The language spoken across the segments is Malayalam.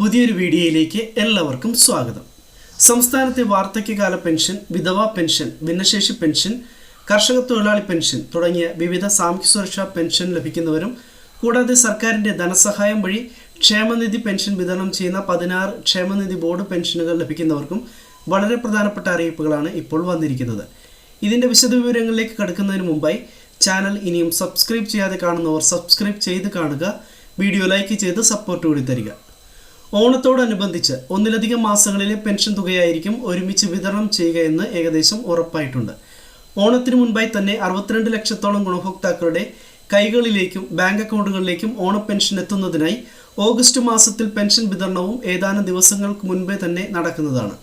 പുതിയൊരു വീഡിയോയിലേക്ക് എല്ലാവർക്കും സ്വാഗതം. സംസ്ഥാനത്തെ വാർദ്ധക്യകാല പെൻഷൻ വിധവാ പെൻഷൻ ഭിന്നശേഷി പെൻഷൻ കർഷക തൊഴിലാളി പെൻഷൻ തുടങ്ങിയ വിവിധ സാമൂഹ്യ സുരക്ഷാ പെൻഷൻ ലഭിക്കുന്നവരും കൂടാതെ സർക്കാരിന്റെ ധനസഹായം വഴി ക്ഷേമനിധി പെൻഷൻ വിതരണം ചെയ്യുന്ന പതിനാറ് ക്ഷേമനിധി ബോർഡ് പെൻഷനുകൾ ലഭിക്കുന്നവർക്കും വളരെ പ്രധാനപ്പെട്ട അറിയിപ്പുകളാണ് ഇപ്പോൾ വന്നിരിക്കുന്നത്. ഇതിന്റെ വിശദവിവരങ്ങളിലേക്ക് കടക്കുന്നതിന് മുമ്പായി ചാനൽ ഇനിയും സബ്സ്ക്രൈബ് ചെയ്യാതെ കാണുന്നവർ സബ്സ്ക്രൈബ് ചെയ്ത് കാണുക വീഡിയോ ലൈക്ക് ചെയ്ത് സപ്പോർട്ട് കൂടി തരിക. ഓണത്തോടനുബന്ധിച്ച് ഒന്നിലധികം മാസങ്ങളിലെ പെൻഷൻ തുകയായിരിക്കും ഒരുമിച്ച് വിതരണം ചെയ്യുക എന്ന് ഏകദേശം ഉറപ്പായിട്ടുണ്ട്. ഓണത്തിന് മുൻപായി തന്നെ അറുപത്തിരണ്ട് ലക്ഷത്തോളം ഗുണഭോക്താക്കളുടെ കൈകളിലേക്കും ബാങ്ക് അക്കൗണ്ടുകളിലേക്കും ഓണ പെൻഷൻ എത്തുന്നതിനായി ഓഗസ്റ്റ് മാസത്തിൽ പെൻഷൻ വിതരണവും ഏതാനും ദിവസങ്ങൾക്ക് മുൻപേ തന്നെ നടക്കുന്നതാണ്.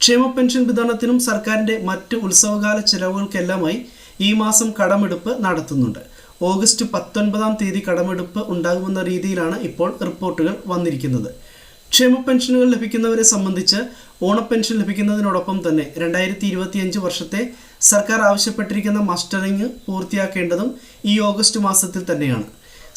ക്ഷേമ പെൻഷൻ വിതരണത്തിനും സർക്കാരിന്റെ മറ്റ് ഉത്സവകാല ചെലവുകൾക്കെല്ലാമായി ഈ മാസം കടമെടുപ്പ് നടത്തുന്നുണ്ട്. ഓഗസ്റ്റ് പത്തൊൻപതാം തീയതി കടമെടുപ്പ് ഉണ്ടാകുമെന്ന രീതിയിലാണ് ഇപ്പോൾ റിപ്പോർട്ടുകൾ വന്നിരിക്കുന്നത്. ക്ഷേമ പെൻഷനുകൾ ലഭിക്കുന്നവരെ സംബന്ധിച്ച് ഓണപ്പെൻഷൻ ലഭിക്കുന്നതിനോടൊപ്പം തന്നെ രണ്ടായിരത്തി ഇരുപത്തിയഞ്ച് വർഷത്തെ സർക്കാർ ആവശ്യപ്പെട്ടിരിക്കുന്ന മസ്റ്ററിംഗ് പൂർത്തിയാക്കേണ്ടതും ഈ ഓഗസ്റ്റ് മാസത്തിൽ തന്നെയാണ്.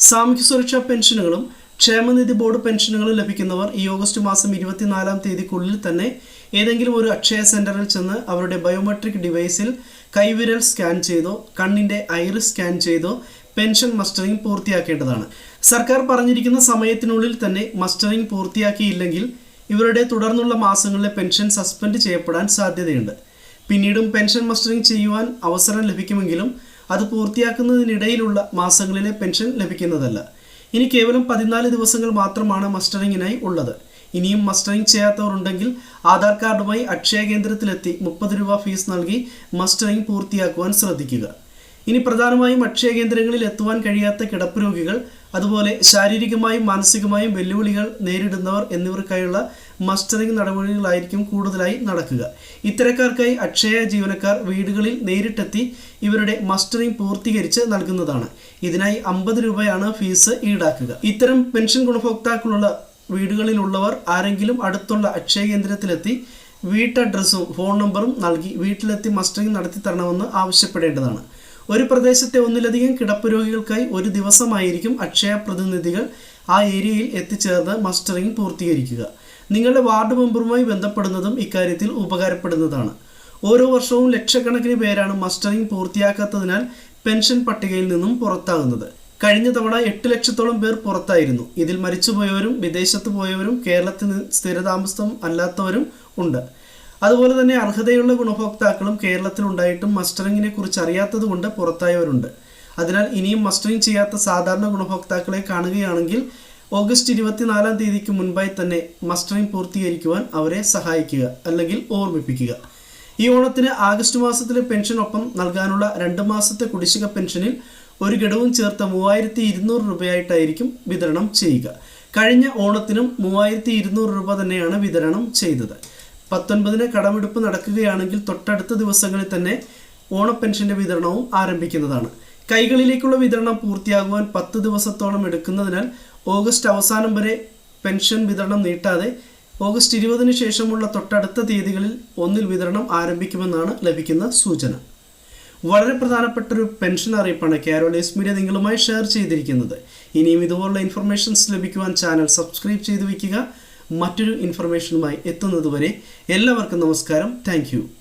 സാമൂഹ്യ സുരക്ഷാ പെൻഷനുകളും ക്ഷേമനിധി ബോർഡ് പെൻഷനുകളും ലഭിക്കുന്നവർ ഈ ഓഗസ്റ്റ് മാസം ഇരുപത്തിനാലാം തീയതിക്കുള്ളിൽ തന്നെ ഏതെങ്കിലും ഒരു അക്ഷയ സെന്ററിൽ ചെന്ന് അവരുടെ ബയോമെട്രിക് ഡിവൈസിൽ കൈവിരൽ സ്കാൻ ചെയ്തോ കണ്ണിന്റെ ഐറിസ് സ്കാൻ ചെയ്തോ പെൻഷൻ മസ്റ്ററിംഗ് പൂർത്തിയാക്കേണ്ടതാണ്. സർക്കാർ പറഞ്ഞിരിക്കുന്ന സമയത്തിനുള്ളിൽ തന്നെ മസ്റ്ററിംഗ് പൂർത്തിയാക്കിയില്ലെങ്കിൽ ഇവരുടെ തുടർന്നുള്ള മാസങ്ങളിലെ പെൻഷൻ സസ്പെൻഡ് ചെയ്യപ്പെടാൻ സാധ്യതയുണ്ട്. പിന്നീടും പെൻഷൻ മസ്റ്ററിംഗ് ചെയ്യുവാൻ അവസരം ലഭിക്കുമെങ്കിലും അത് പൂർത്തിയാക്കുന്നതിനിടയിലുള്ള മാസങ്ങളിലെ പെൻഷൻ ലഭിക്കുന്നതല്ല. ഇനി കേവലം പതിനാല് ദിവസങ്ങൾ മാത്രമാണ് മസ്റ്ററിങ്ങിനായി ഉള്ളത്. ഇനിയും മസ്റ്ററിംഗ് ചെയ്യാത്തവർ ഉണ്ടെങ്കിൽ ആധാർ കാർഡുമായി അക്ഷയ കേന്ദ്രത്തിലെത്തി മുപ്പത് രൂപ ഫീസ് നൽകി മസ്റ്ററിംഗ് പൂർത്തിയാക്കുവാൻ ശ്രദ്ധിക്കുക. ഇനി പ്രധാനമായും അക്ഷയ കേന്ദ്രങ്ങളിൽ എത്തുവാൻ കഴിയാത്ത കിടപ്പ് രോഗികൾ അതുപോലെ ശാരീരികമായും മാനസികമായും വെല്ലുവിളികൾ നേരിടുന്നവർ എന്നിവർക്കായുള്ള മസ്റ്ററിംഗ് നടപടികളായിരിക്കും കൂടുതലായി നടക്കുക. ഇത്തരക്കാർക്കായി അക്ഷയ ജീവനക്കാർ വീടുകളിൽ നേരിട്ടെത്തി ഇവരുടെ മസ്റ്ററിംഗ് പൂർത്തീകരിച്ച് നൽകുന്നതാണ്. ഇതിനായി അമ്പത് രൂപയാണ് ഫീസ് ഈടാക്കുക. ഇത്തരം പെൻഷൻ ഗുണഭോക്താക്കളുള്ള വീടുകളിലുള്ളവർ ആരെങ്കിലും അടുത്തുള്ള അക്ഷയ കേന്ദ്രത്തിലെത്തി വീട്ടഡ്രസ്സും ഫോൺ നമ്പറും നൽകി വീട്ടിലെത്തി മസ്റ്ററിംഗ് നടത്തി തരണമെന്ന് ആവശ്യപ്പെടേണ്ടതാണ്. ഒരു പ്രദേശത്തെ ഒന്നിലധികം കിടപ്പ് രോഗികൾക്കായി ഒരു ദിവസമായിരിക്കും അക്ഷയ പ്രതിനിധികൾ ആ ഏരിയയിൽ എത്തിച്ചേർന്ന് മസ്റ്ററിംഗ് പൂർത്തീകരിക്കുക. നിങ്ങളുടെ വാർഡ് മെമ്പറുമായി ബന്ധപ്പെടുന്നതും ഇക്കാര്യത്തിൽ ഉപകാരപ്പെടുന്നതാണ്. ഓരോ വർഷവും ലക്ഷക്കണക്കിന് പേരാണ് മസ്റ്ററിംഗ് പൂർത്തിയാക്കാത്തതിനാൽ പെൻഷൻ പട്ടികയിൽ നിന്നും പുറത്താകുന്നത്. കഴിഞ്ഞ തവണ എട്ട് ലക്ഷത്തോളം പേർ പുറത്തായിരുന്നു. ഇതിൽ മരിച്ചുപോയവരും വിദേശത്ത് പോയവരും കേരളത്തിൽ സ്ഥിരതാമസം അല്ലാത്തവരും ഉണ്ട്. അതുപോലെ തന്നെ അർഹതയുള്ള ഗുണഭോക്താക്കളും കേരളത്തിൽ ഉണ്ടായിട്ടും മസ്റ്ററിങ്ങിനെ കുറിച്ച് അറിയാത്തത് കൊണ്ട് പുറത്തായവരുണ്ട്. അതിനാൽ ഇനിയും മസ്റ്ററിംഗ് ചെയ്യാത്ത സാധാരണ ഗുണഭോക്താക്കളെ കാണുകയാണെങ്കിൽ ഓഗസ്റ്റ് ഇരുപത്തിനാലാം തീയതിക്ക് മുൻപായി തന്നെ മസ്റ്ററിംഗ് പൂർത്തീകരിക്കുവാൻ അവരെ സഹായിക്കുക അല്ലെങ്കിൽ ഓർമ്മിപ്പിക്കുക. ഈ ഓണത്തിന് ആഗസ്റ്റ് മാസത്തിലെ പെൻഷൻ ഒപ്പം നൽകാനുള്ള രണ്ട് മാസത്തെ കുടിശ്ശിക പെൻഷനിൽ ഒരു ഘടവും ചേർത്ത മൂവായിരത്തി ഇരുന്നൂറ് രൂപയായിട്ടായിരിക്കും വിതരണം ചെയ്യുക. കഴിഞ്ഞ ഓണത്തിനും മൂവായിരത്തി ഇരുന്നൂറ് രൂപ തന്നെയാണ് വിതരണം ചെയ്തത്. പത്തൊൻപതിന് കടമെടുപ്പ് നടക്കുകയാണെങ്കിൽ തൊട്ടടുത്ത ദിവസങ്ങളിൽ തന്നെ ഓണപ്പെൻഷന്റെ വിതരണവും ആരംഭിക്കുന്നതാണ്. കൈകളിലേക്കുള്ള വിതരണം പൂർത്തിയാകുവാൻ പത്ത് ദിവസത്തോളം എടുക്കുന്നതിനാൽ ഓഗസ്റ്റ് അവസാനം വരെ പെൻഷൻ വിതരണം നീട്ടാതെ ഓഗസ്റ്റ് ഇരുപതിന് ശേഷമുള്ള തൊട്ടടുത്ത തീയതികളിൽ ഒന്നിൽ വിതരണം ആരംഭിക്കുമെന്നാണ് ലഭിക്കുന്ന സൂചന. വളരെ പ്രധാനപ്പെട്ട ഒരു പെൻഷൻ അറിയിപ്പാണ് കാരോളേസ് മീഡിയ നിങ്ങളുമായി ഷെയർ ചെയ്തിരിക്കുന്നത്. ഇനിയും ഇതുപോലുള്ള ഇൻഫർമേഷൻസ് ലഭിക്കുവാൻ ചാനൽ സബ്സ്ക്രൈബ് ചെയ്ത് വയ്ക്കുക. മറ്റൊരു ഇൻഫർമേഷനുമായി എത്തുന്നതുവരെ എല്ലാവർക്കും നമസ്കാരം. താങ്ക്